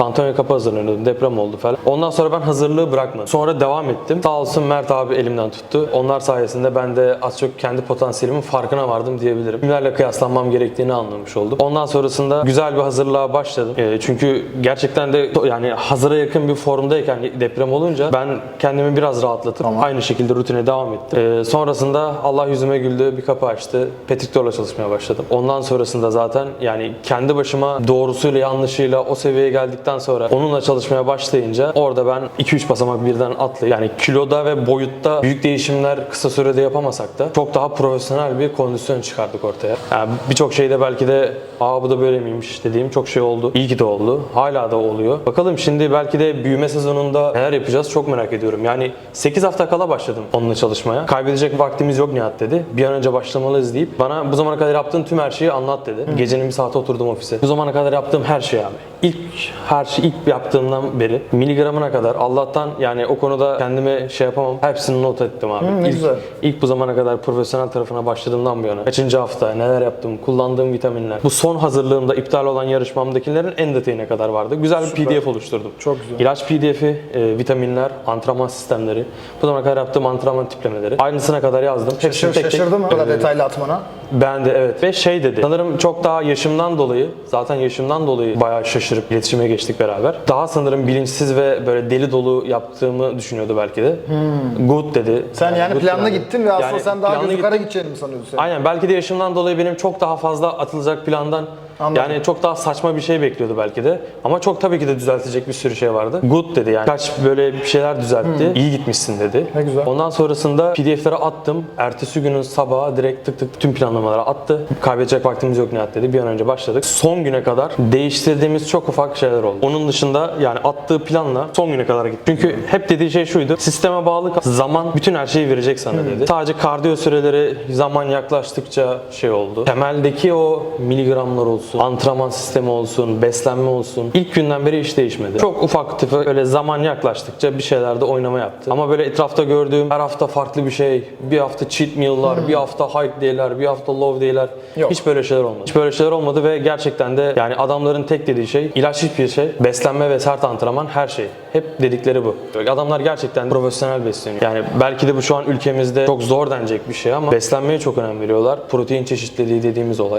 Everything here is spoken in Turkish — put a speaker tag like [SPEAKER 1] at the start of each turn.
[SPEAKER 1] Antonio Kapı hazırlanıyordum. Deprem oldu falan. Ondan sonra ben hazırlığı bırakmadım. Sonra devam ettim. Sağ olsun Mert abi elimden tuttu. Onlar sayesinde ben de az çok kendi potansiyelimin farkına vardım diyebilirim. Kimlerle kıyaslanmam gerektiğini anlamış oldum. Ondan sonrasında güzel bir hazırlığa başladım. Ee, çünkü gerçekten de yani hazıra yakın bir formdayken deprem olunca ben kendimi biraz rahatlatıp aynı şekilde rutine devam ettim. Ee, sonrasında Allah yüzüme güldü. Bir kapı açtı. Petriktor'la çalışmaya başladım. Ondan sonrasında zaten yani kendi başıma doğrusuyla yanlışıyla o seviyeye geldikten sonra onunla çalışmaya başlayınca orada ben 2-3 basamak birden atlayıp yani kiloda ve boyutta büyük değişimler kısa sürede yapamasak da çok daha profesyonel bir kondisyon çıkardık ortaya. Yani birçok şeyde belki de aa bu da böyle miymiş dediğim çok şey oldu. İyi ki de oldu. Hala da oluyor. Bakalım şimdi belki de büyüme sezonunda neler yapacağız çok merak ediyorum. Yani 8 hafta kala başladım onunla çalışmaya. Kaybedecek vaktimiz yok Nihat dedi. Bir an önce başlamalıyız deyip bana bu zamana kadar yaptığın tüm her şeyi anlat dedi. Gecenin bir saate oturdum ofise. Bu zamana kadar yaptığım her şey abi. İlk her şey ilk yaptığımdan beri miligramına kadar Allah'tan yani o konuda kendime şey yapamam. Hepsini not ettim abi.
[SPEAKER 2] Hı, ne
[SPEAKER 1] ilk,
[SPEAKER 2] güzel.
[SPEAKER 1] ilk bu zamana kadar profesyonel tarafına başladığımdan bu yana. Kaçıncı hafta neler yaptım, kullandığım vitaminler. Bu son hazırlığımda iptal olan yarışmamdakilerin en detayına kadar vardı. Güzel bir PDF oluşturdum.
[SPEAKER 2] Çok güzel.
[SPEAKER 1] İlaç PDF'i, e, vitaminler, antrenman sistemleri, bu zamana kadar yaptığım antrenman tiplemeleri. Aynısına kadar yazdım. Hepsini
[SPEAKER 2] Şaşır,
[SPEAKER 1] tek tek
[SPEAKER 2] şaşırdı mı bu kadar detaylı atmana?
[SPEAKER 1] Ben de evet. Ve şey dedi. Sanırım çok daha yaşımdan dolayı, zaten yaşımdan dolayı bayağı şaşırıp iletişime geçtik beraber. Daha sanırım bilinçsiz ve böyle deli dolu yaptığımı düşünüyordu belki de. Good dedi.
[SPEAKER 2] Hmm. Sen yani
[SPEAKER 1] good
[SPEAKER 2] planlı
[SPEAKER 1] plan.
[SPEAKER 2] gittin ve aslında
[SPEAKER 1] Yani
[SPEAKER 2] sen daha
[SPEAKER 1] planlı
[SPEAKER 2] göz yukarı
[SPEAKER 1] gittim.
[SPEAKER 2] gideceğini mi sanıyordun sen?
[SPEAKER 1] Aynen belki de yaşımdan dolayı benim çok daha fazla atılacak plandan
[SPEAKER 2] Anladım.
[SPEAKER 1] yani çok daha saçma bir şey bekliyordu belki de. Ama çok tabii ki de düzeltecek bir sürü şey vardı. Good dedi yani. Kaç böyle bir şeyler düzeltti. İyi gitmişsin dedi.
[SPEAKER 2] Hmm. Ne güzel.
[SPEAKER 1] Ondan sonrasında PDF'lere attım. Ertesi günün sabahı direkt tık tık tüm planlamaları attı. Kaybedecek vaktimiz yok Nihat dedi. Bir an önce başladık. Son güne kadar değiştirdiğimiz çok ufak şeyler oldu. Onun dışında yani attığı planla son güne kadar gitti. Çünkü hep dediği şey şuydu. Sisteme bağlı. Zaman bütün her şeyi verecek sana dedi. Sadece kardiyo süreleri zaman yaklaştıkça şey oldu. Temeldeki o miligramlar olsun, antrenman sistemi olsun, beslenme olsun. İlk günden beri hiç değişmedi. Çok ufak tefek öyle zaman yaklaştıkça bir şeylerde oynama yaptı. Ama böyle etrafta gördüğüm her hafta farklı bir şey. Bir hafta cheat meal'lar, bir hafta high day'ler, bir hafta low day'ler. Hiç böyle şeyler olmadı. Hiç böyle şeyler olmadı ve gerçekten de yani adamların tek dediği şey ilaç hiçbir şey, beslenme ve sert antrenman her şey. Hep dedikleri bu. Adamlar gerçekten profesyonel besleniyor. Yani belki de bu şu an ülkemizde çok zor denecek bir şey ama beslenmeye çok önem veriyorlar. Protein çeşitliliği dediğimiz olay.